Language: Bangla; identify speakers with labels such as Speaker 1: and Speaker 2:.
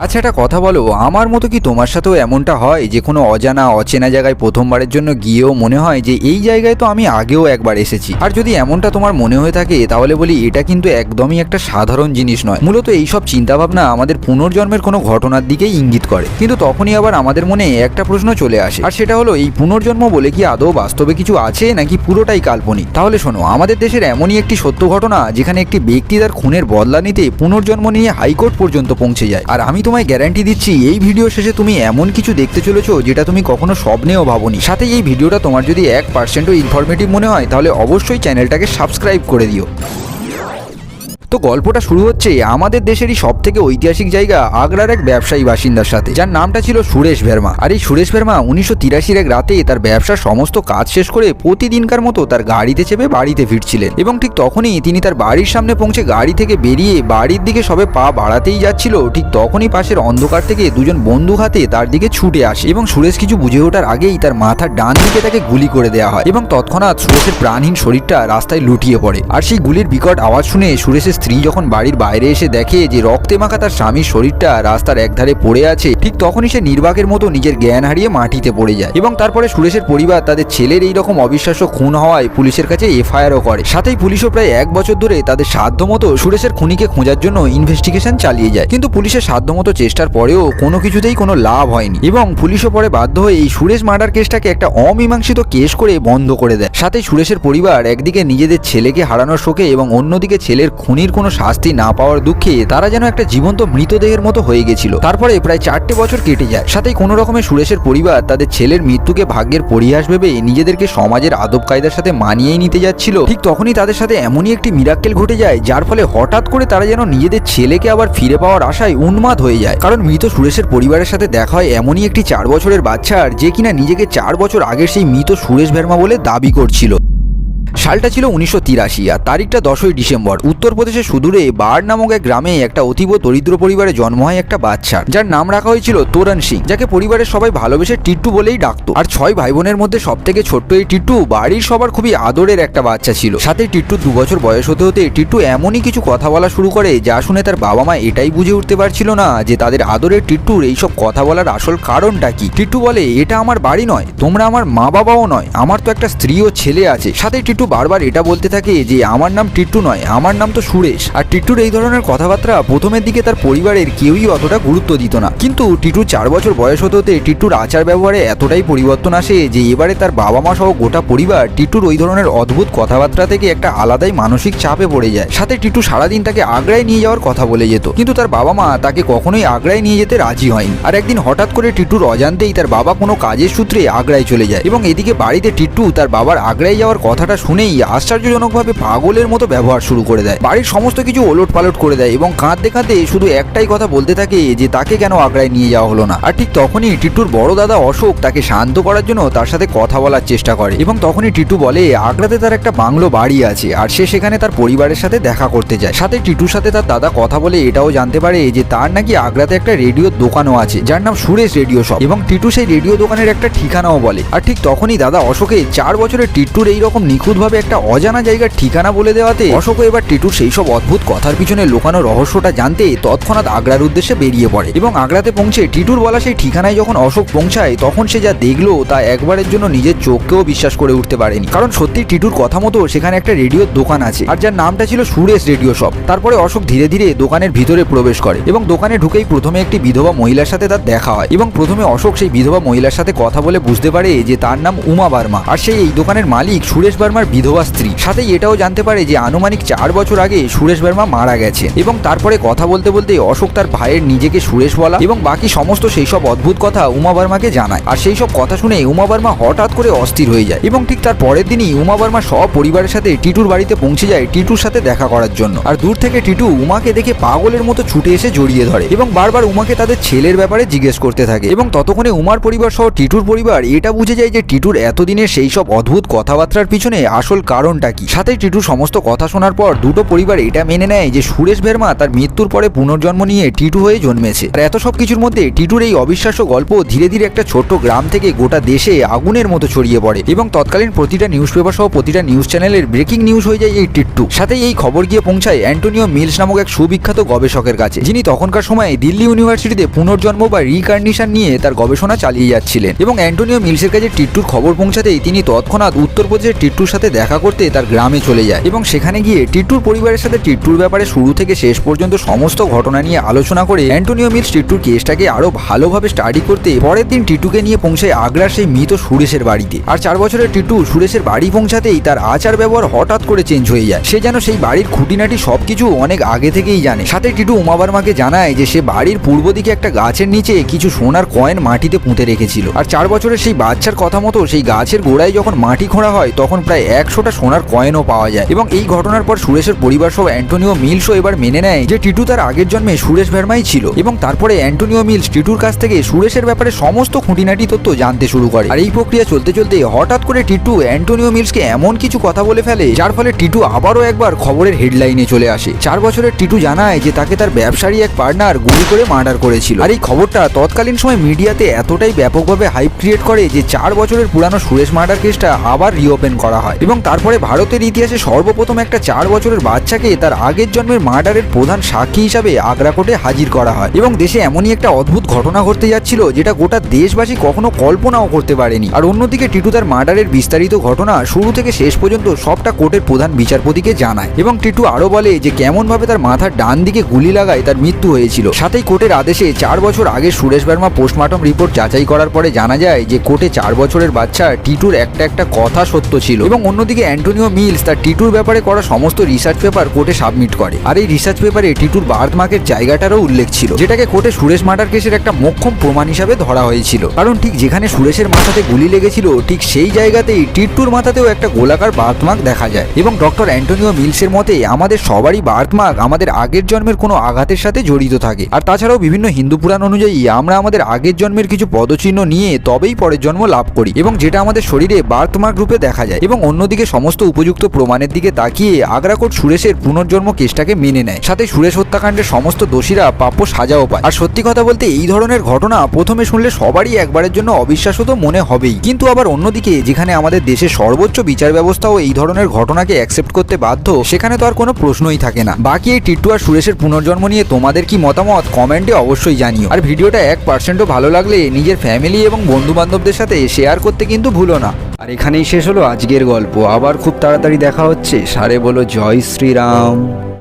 Speaker 1: আচ্ছা একটা কথা বলো, আমার মতো কি তোমার সাথেও এমনটা হয় যে কোনো অজানা, অচেনা জায়গায় প্রথমবারের জন্য গিয়েও মনে হয় যে এই জায়গায় তো আমি আগেও একবার এসেছি? আর যদি এমনটা তোমার মনে হয়ে থাকে, তাহলে বলি এটা কিন্তু একদমই একটা সাধারণ জিনিস নয়। মূলত এইসব চিন্তাভাবনা আমাদের পুনর্জন্মের কোনো ঘটনার দিকেই ইঙ্গিত করে। কিন্তু তখনই আবার আমাদের মনে একটা প্রশ্ন চলে আসে। আর সেটা হলো, এই পুনর্জন্ম বলে কি আদৌ বাস্তবে কিছু আছে, নাকি পুরোটাই কাল্পনিক? তাহলে শোনো, আমাদের দেশের এমনই একটি সত্য ঘটনা, যেখানে একটি ব্যক্তি তার খুনের বদলা নিতে পুনর্জন্ম নিয়ে হাইকোর্ট পর্যন্ত পৌঁছে যায়। আর আমি তোমায় গ্যারান্টি দিচ্ছি, এই ভিডিও শেষে তুমি এমন কিছু দেখতে চলেছো যেটা তুমি কখনো স্বপ্নেও ভাবনি। সাথে এই ভিডিওটা তোমার যদি এক পার্সেন্টও ইনফরমেটিভ মনে হয়, তাহলে অবশ্যই চ্যানেলটাকে সাবস্ক্রাইব করে দিও। তো গল্পটা শুরু হচ্ছে আমাদের দেশেরই সব থেকে ঐতিহাসিক জায়গা আগ্রার এক ব্যবসায়ী বাসিন্দার সাথে। যার নামটা ছিল সুরেশ ভেরমা। আর এই সুরেশ ভেরমা উনিশশো তিরাশির এক রাতে তার ব্যবসার সমস্ত কাজ শেষ করে প্রতিদিনকার মতো তার গাড়িতে চেপে বাড়িতে ফিরছিলেন। এবং ঠিক তখনই তিনি তার বাড়ির সামনে পৌঁছে গাড়ি থেকে বেরিয়ে বাড়ির দিকে সবে পা বাড়াতেই যাচ্ছিল, ঠিক তখনই পাশের অন্ধকার থেকে দুজন বন্ধু হাতে তার দিকে ছুটে আসে এবং সুরেশ কিছু বুঝে ওঠার আগেই তার মাথার ডান দিকে তাকে গুলি করে দেওয়া হয় এবং তৎক্ষণাৎ সুরেশের প্রাণহীন শরীরটা রাস্তায় লুটিয়ে পড়ে। আর সেই গুলির বিকট আওয়াজ শুনে সুরেশের স্ত্রী যখন বাড়ির বাইরে এসে দেখে যে রক্তে মাখা তার স্বামীর শরীরটা রাস্তার একধারে পড়ে আছে, ঠিক তখনই সে নির্বাকের মতো নিজের জ্ঞান হারিয়ে মাটিতে পড়ে যায়। এবং তারপরে সুরেশের পরিবার তাদের ছেলের এই রকম অবিশ্বাস্য খুন হওয়ায় পুলিশের কাছে এফআইআরও করে। সাথেই পুলিশও প্রায় এক বছর ধরে তাদের সাধ্যমতো সুরেশের খুনিকে খোঁজার জন্য ইনভেস্টিগেশন চালিয়ে যায়। কিন্তু পুলিশের সাধ্যমতো চেষ্টার পরেও কোনো কিছুতেই কোনো লাভ হয়নি। এবং পুলিশও পরে বাধ্য হয়ে এই সুরেশ মার্ডার কেসটাকে একটা অমীমাংসিত কেস করে বন্ধ করে দেয়। সাথে সুরেশের পরিবার একদিকে নিজেদের ছেলেকে হারানোর শোকে এবং অন্যদিকে ছেলের খুনির কোনো শাস্তি না পাওয়ার দুঃখে তারা যেন একটা জীবন্ত মৃতদেহের মতো হয়ে গেছিল। তারপরে প্রায় চারটে বছর কেটে যায়। সাথেই কোনো রকমের সুরেশের পরিবার তাদের ছেলের মৃত্যুকে ভাগ্যের পরিহাস ভেবে নিজেদেরকে সমাজের আদব কায়দার সাথে মানিয়েই নিতে যাচ্ছিল। ঠিক তখনই তাদের সাথে এমনই একটি মিরাক্কেল ঘটে যায়, যার ফলে হঠাৎ করে তারা যেন নিজেদের ছেলেকে আবার ফিরে পাওয়ার আশায় উন্মাদ হয়ে যায়। কারণ মৃত সুরেশের পরিবারের সাথে দেখা হয় এমনই একটি চার বছরের বাচ্চার, যে কিনা নিজেকে চার বছর আগের সেই মৃত সুরেশ ভেরমা বলে দাবি করছিল। সালটা ছিল উনিশশো তিরাশি আর তারিখটা দশই ডিসেম্বর। উত্তরপ্রদেশের সুদূরে বার নামক এক গ্রামে একটা অতীব দরিদ্র পরিবারে জন্ম হয় একটা বাচ্চার যার নাম রাখা হয়েছিল তোরণ সিং, যাকে পরিবারের সবাই ভালোবেসে টিট্টু বলেই ডাকতো। আর ছয় ভাই বোনের মধ্যে সব থেকে ছোট্ট এই টিট্টু, বাড়ির সবার খুবই আদরের একটা বাচ্চা ছিল। সাথে টিট্টু দু বছর বয়স হতে হতে টিট্টু এমনই কিছু কথা বলা শুরু করে যা শুনে তার বাবা মা এটাই বুঝে উঠতে পারছিল না যে তাদের আদরের টিট্টুর এইসব কথা বলার আসল কারণটা কি। টিট্টু বলে, এটা আমার বাড়ি নয়, তোমরা আমার মা বাবাও নয়, আমার তো একটা স্ত্রী ও ছেলে আছে। সাথে টিট্টু বারবার এটা বলতে থাকে যে আমার নাম টিট্টু নয়, আমার নাম তো সুরেশ। আর টিট্টুর এই ধরনের কথাবার্তা প্রথমের দিকে তার পরিবারের কেউই অতটা গুরুত্ব দিত না। কিন্তু টিট্টু চার বছর বয়স হতে হতে টিট্টুর আচার ব্যবহারে এতটাই পরিবর্তন আসে যে এবারে তার বাবা মা সহ গোটা পরিবার টিট্টুর ওই ধরনের অদ্ভুত কথাবার্তা থেকে একটা আলাদাই মানসিক চাপে পড়ে যায়। সাথে টিট্টু সারাদিন তাকে আগ্রায় নিয়ে যাওয়ার কথা বলে যেত। কিন্তু তার বাবা মা তাকে কখনোই আগ্রায় নিয়ে যেতে রাজি হয়নি। আর একদিন হঠাৎ করে টিট্টুর অজান্তেই তার বাবা কোনো কাজের সূত্রে আগ্রায় চলে যায়। এবং এদিকে বাড়িতে টিট্টু তার বাবার আগ্রায় যাওয়ার কথাটা শুনেই আশ্চর্যজনকভাবে পাগলের মতো ব্যবহার শুরু করে দেয়। বাড়ির সমস্ত কিছু ওলট পালট করে দেয় এবং কাঁদতে কাঁদতে শুধু একটাই কথা বলতে থাকে যে তাকে কেন আগ্রায় নিয়ে যাওয়া হলো না। আর ঠিক তখনই টিট্টুর বড় দাদা অশোক তাকে শান্ত করার জন্য তার সাথে কথা বলার চেষ্টা করে এবং তখনই টিট্টু বলে, আগ্রাতে তার একটা বাংলো বাড়ি আছে আর সে সেখানে তার পরিবারের সাথে দেখা করতে যায়। সাথে টিটুর সাথে তার দাদা কথা বলে এটাও জানতে পারে যে তার নাকি আগ্রাতে একটা রেডিওর দোকানও আছে, যার নাম সুরেশ রেডিও শপ এবং টিটু সেই রেডিও দোকানের একটা ঠিকানাও বলে। আর ঠিক তখনই দাদা অশোকে চার বছরের টিট্টুর এইরকম নিখুঁতভাবে একটা অজানা জায়গার ঠিকানা বলে দেওয়াতে অশোক এবার টিটুর সেই সব অদ্ভুত কথার পিছনে লোকানো রহস্যটা জানতে তৎক্ষণাৎ আগ্রার উদ্দেশ্যে বেরিয়ে পড়ে এবং আগ্রাতে পৌঁছে টিটুর বলা সেই ঠিকানায় যখন অশোক পৌঁছায়, তখন সে যা দেখল তা একবারের জন্য নিজের চোখকেও বিশ্বাস করে উঠতে পারেনি। কারণ সত্যি টিটুর কথা মতো সেখানে একটা রেডিওর দোকান আছে, আর যার নামটা ছিল সুরেশ রেডিও শপ। তারপরে অশোক ধীরে ধীরে দোকানের ভিতরে প্রবেশ করে এবং দোকানে ঢুকেই প্রথমে একটি বিধবা মহিলার সাথে তার দেখা হয় এবং প্রথমে অশোক সেই বিধবা মহিলার সাথে কথা বলে বুঝতে পারে যে তার নাম উমা বার্মা। আর সেই এই দোকানের মালিক সুরেশ বার্মার বিধবা স্ত্রী। সাথেই এটাও জানতে পারে যে আনুমানিক চার বছর আগে সুরেশ বার্মা মারা গেছে এবং তারপরে কথা বলতে বলতে অশোক তার ভাইয়ের নিজেকে সুরেশ বলা এবং বাকি সমস্ত সেই সব অদ্ভুত কথা উমা বার্মাকে জানায়। আর সেই সব কথা শুনে উমা বার্মা হঠাৎ করে অস্থির হয়ে যায় এবং ঠিক তার পরের দিনই উমা বার্মা পরিবারের সাথে টিটুর বাড়িতে পৌঁছে যায় টিটুর সাথে দেখা করার জন্য। আর দূর থেকে টিটু উমাকে দেখে পাগলের মতো ছুটে এসে জড়িয়ে ধরে এবং বারবার উমাকে তাদের ছেলের ব্যাপারে জিজ্ঞেস করতে থাকে এবং ততক্ষণে উমার পরিবার সহ টিটুর পরিবার এটা বুঝে যায় যে টিটুর এতদিনের সেই সব অদ্ভুত কথাবার্তার পিছনে আসল কারণটা কি? সাথে টিটুর সমস্ত কথা শোনার পর দুটো পরিবার এটা মেনে নেয় যে সুরেশ ভেরমা তার মৃত্যুর পরে পুনর্জন্ম নিয়ে টিটু হয়ে জন্মেছে। আর এত সব কিছুর মধ্যে টিটুর এই অবিশ্বাস্য গল্প ধীরে ধীরে একটা ছোট্ট গ্রাম থেকে গোটা দেশে আগুনের মতো ছড়িয়ে পড়ে এবং তৎকালীন প্রতিটা নিউজ পেপার সহ প্রতিটা নিউজ চ্যানেলের ব্রেকিং নিউজ হয়ে যায় এই টিট্টু। সাথে এই খবর গিয়ে পৌঁছায় অ্যান্টোনিও মিলস নামক এক সুবিখ্যাত গবেষকের কাছে, যিনি তখনকার সময়ে দিল্লি ইউনিভার্সিটিতে পুনর্জন্ম বা রিকার্নিশন নিয়ে তার গবেষণা চালিয়ে যাচ্ছিলেন। এবং অ্যান্টোনিও মিলসের কাছে টিট্টুর খবর পৌঁছাতেই তিনি তৎক্ষণাৎ উত্তরপ্রদেশের টিট্টুর সাথে দেখা করতে তার গ্রামে চলে যায় এবং সেখানে গিয়ে টিট্টুর পরিবারের সাথে টিট্টুর ব্যাপারে শুরু থেকে শেষ পর্যন্ত সমস্ত ঘটনা নিয়ে আলোচনা করে অ্যান্টোনিও মিলস টিট্টুর কেসটাকে আরও ভালোভাবে স্টাডি করতে পরের দিন টিট্টুকে নিয়ে পৌঁছায় আগ্রার সেই মৃত সুরেশের বাড়িতে। আর চার বছরের টিট্টু সুরেশের বাড়ি পৌঁছাতেই তার আচার ব্যবহার হঠাৎ করে চেঞ্জ হয়ে যায়। সে যেন সেই বাড়ির খুঁটিনাটি সবকিছু অনেক আগে থেকেই জানে। সাথে টিটু উমাবার মাকে জানায় যে সে বাড়ির পূর্ব দিকে একটা গাছের নিচে কিছু সোনার কয়েন মাটিতে পুঁতে রেখেছিল। আর চার বছরের সেই বাচ্চার কথা মতো সেই গাছের গোড়ায় যখন মাটি খোঁড়া হয়, তখন প্রায় একশোটা সোনার কয়েনও পাওয়া যায়। এবং এই ঘটনার পর সুরেশের পরিবার সহ অ্যান্টোনিও মিলসও এবার মেনে নেয় যে টিটু তার আগের জন্মে সুরেশ ভেরমাই ছিল। এবং তারপরে অ্যান্টোনিও মিলস টিটুর কাছ থেকে সুরেশের ব্যাপারে সমস্ত খুঁটিনাটি তথ্য জানতে শুরু করে। আর এই প্রক্রিয়া চলতে চলতে হঠাৎ করে টিটু অ্যান্টোনিও মিলসকে এমন কিছু কথা বলে ফেলে, যার ফলে টিটু আবারও একবার খবরের হেডলাইনে চলে আসে। চার বছরের টিটু জানায় যে তাকে তার ব্যবসারী এক পার্টনার গুলি করে মার্ডার করেছিল। আর এই খবরটা তৎকালীন সময় মিডিয়াতে এতটাই ব্যাপকভাবে হাইপ ক্রিয়েট করে যে চার বছরের পুরানো সুরেশ মার্ডার কেসটা আবার রিওপেন করা হয়। এবং তারপরে ভারতের ইতিহাসে সর্বপ্রথম একটা চার বছরের বাচ্চাকে তার আগের জন্মের মার্ডারের প্রধান সাক্ষী হিসাবে আগ্রা কোর্টে হাজির করা হয় এবং দেশে এমনই একটা অদ্ভুত ঘটনা ঘটতে যাচ্ছিল যেটা গোটা দেশবাসী কখনো কল্পনাও করতে পারেনি। আর অন্যদিকে টিটু তার মার্ডারের বিস্তারিত ঘটনা শুরু থেকে শেষ পর্যন্ত সবটা কোর্টের প্রধান বিচারপতিকে জানায় এবং টিটু আরও বলে যে কেমন ভাবে তার মাথার ডান দিকে গুলি লাগায় তার মৃত্যু হয়েছিল। সাথেই কোর্টের আদেশে চার বছর আগে সুরেশ বর্মা পোস্টমর্টম রিপোর্ট যাচাই করার পরে জানা যায় যে কোর্টে চার বছরের বাচ্চা টিটুর একটা একটা কথা সত্য ছিল এবং অন্যদিকে অ্যান্টোনিও মিলস তার টিটুর ব্যাপারে করা সমস্ত রিসার্চ পেপার কোর্টে সাবমিট করে। আর এই রিসার্চ পেপারে টিটুর বার্থ মার্কের জায়গাটারও উল্লেখ ছিল, যেটাকে কোর্টে সুরেশ মার্ডার কেসের একটা মোক্ষম প্রমাণ হিসাবে ধরা হয়েছিল। কারণ ঠিক যেখানে সুরেশের মাথাতে গুলি লেগেছিল, ঠিক সেই জায়গাতেই টিট্টুর মাথাতেও একটা গোলাকার বার্থমার্ক দেখা যায়। এবং ডক্টর অ্যান্টোনিও মিলসের মতে, আমাদের সবারই বার্থমার্ক আমাদের আগের জন্মের কোনো আঘাতের সাথে জড়িত থাকে। আর তাছাড়াও বিভিন্ন হিন্দু পুরাণ অনুযায়ী, আমরা আমাদের আগের জন্মের কিছু পদচিহ্ন নিয়ে তবেই পরের জন্ম লাভ করি। এবং যেটা আমাদের শরীরে বার্থমার্ক রূপে দেখা যায়। এবং অন্যদিকে সমস্ত উপযুক্ত প্রমাণের দিকে তাকিয়ে আগ্রাকোট সুরেশের পুনর্জন্ম কেসটাকে মেনে নেয়। সাথে সুরেশ হত্যাকাণ্ডের সমস্ত দোষীরা প্রাপ্য সাজাও পায়। আর সত্যি কথা বলতে এই ধরনের ঘটনা প্রথমে শুনলে সবারই একবারের জন্য অবিশ্বাস্য তো মনে হবেই। কিন্তু আবার অন্যদিকে যেখানে আমাদের দেশের সর্বোচ্চ বিচার ব্যবস্থাও এই ধরনের ঘটনাকে অ্যাকসেপ্ট করতে বাধ্য, সেখানে তো আর কোনো প্রশ্নই থাকে না। বাকি এই টিট্টু আর সুরেশের পুনর্জন্ম নিয়ে তোমাদের কি মতামত কমেন্টে অবশ্যই জানিও। আর ভিডিওটা এক পার্সেন্টও ভালো লাগলে নিজের ফ্যামিলি এবং বন্ধু বান্ধবদের সাথে শেয়ার করতে কিন্তু ভুলো না। আর এখানেই শেষ হলো আজকের গল্প। আবার খুব তাড়াতাড়ি দেখা হচ্ছে। সারে বলো, জয় শ্রীরাম।